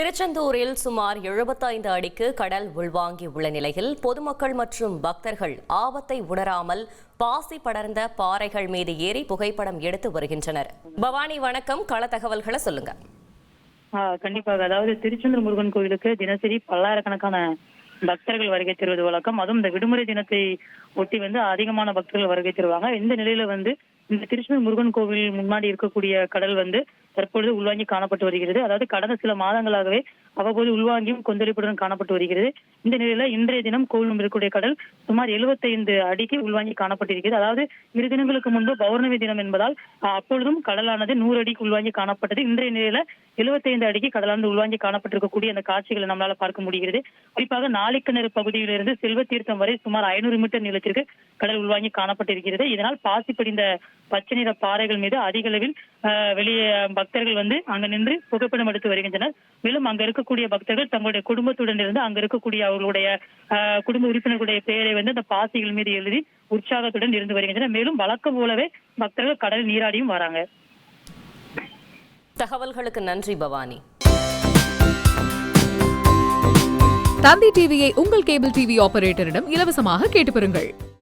திருச்செந்தூரில் சுமார் 75 அடிக்கு கடல் உள்வாங்கி உள்ள நிலையில் பொதுமக்கள் மற்றும் பக்தர்கள் ஆபத்தை உணராமல் பாசி படர்ந்த பாறைகள் மீது ஏறி புகைப்படம் எடுத்து வருகின்றனர். பவானி வணக்கம். கள தகவல்களை சொல்லுங்க. கண்டிப்பாக அதாவது திருச்செந்தூர் முருகன் கோயிலுக்கு தினசரி பல்லாயிரக்கணக்கான பக்தர்கள் வருகை தருவது வழக்கம். அதுவும் இந்த விடுமுறை தினத்தை ஒட்டி வந்து அதிகமான பக்தர்கள் வருகை தருவாங்க. இந்த நிலையில வந்து இந்த திருச்செந்தூர் முருகன் கோவில் முன்னாடி இருக்கக்கூடிய கடல் வந்து தற்பொழுது உள்வாங்கி காணப்பட்டு வருகிறது. அதாவது கடந்த சில மாதங்களாகவே அவ்வப்போது உள்வாங்கியும் கொந்தளிப்புடன் காணப்பட்டு வருகிறது. இந்த நிலையில இன்றைய தினம் கோவில் இருக்கக்கூடிய கடல் சுமார் 75 அடிக்கு உள்வாங்கி காணப்பட்டிருக்கிறது. அதாவது இரு தினங்களுக்கு முன்பு பௌர்ணமி தினம் என்பதால் அப்பொழுதும் கடலானது நூறு அடிக்கு உள்வாங்கி காணப்பட்டது. இன்றைய நிலையில 75 அடிக்கு கடலானது உள்வாங்கி காணப்பட்டிருக்கக்கூடிய அந்த காட்சிகளை நம்மளால பார்க்க முடிகிறது. குறிப்பாக நாளிக்கிணறு பகுதியிலிருந்து செல்வ தீர்த்தம் வரை சுமார் ஐநூறு மீட்டர் நீளத்திற்கு கடல் உள்வாங்கி காணப்பட்டிருக்கிறது. இதனால் பாசி படிந்த பச்சை நிற பாறைகள் மீது அதிக அளவில் வெளியே பக்தர்கள் வந்து அங்க நின்று புகைப்படம் எடுத்து வருகின்றனர். மேலும் அங்க இருக்கக்கூடிய பக்தர்கள் தங்களுடைய குடும்பத்துடன் இருந்து அங்க இருக்கக்கூடிய அவர்களுடைய குடும்ப உறுப்பினர்களுடைய பெயரை வந்து அந்த பாசிகள் மீது எழுதி உற்சாகத்துடன் இருந்து வருகின்றனர். மேலும் வழக்கம் போலவே பக்தர்கள் கடல் நீராடியும் வராங்க. தகவல்களுக்கு நன்றி பவானி. தந்தி டிவியை உங்கள் கேபிள் டிவி ஆபரேட்டரிடம் இலவசமாக கேட்டு பெறுங்கள்.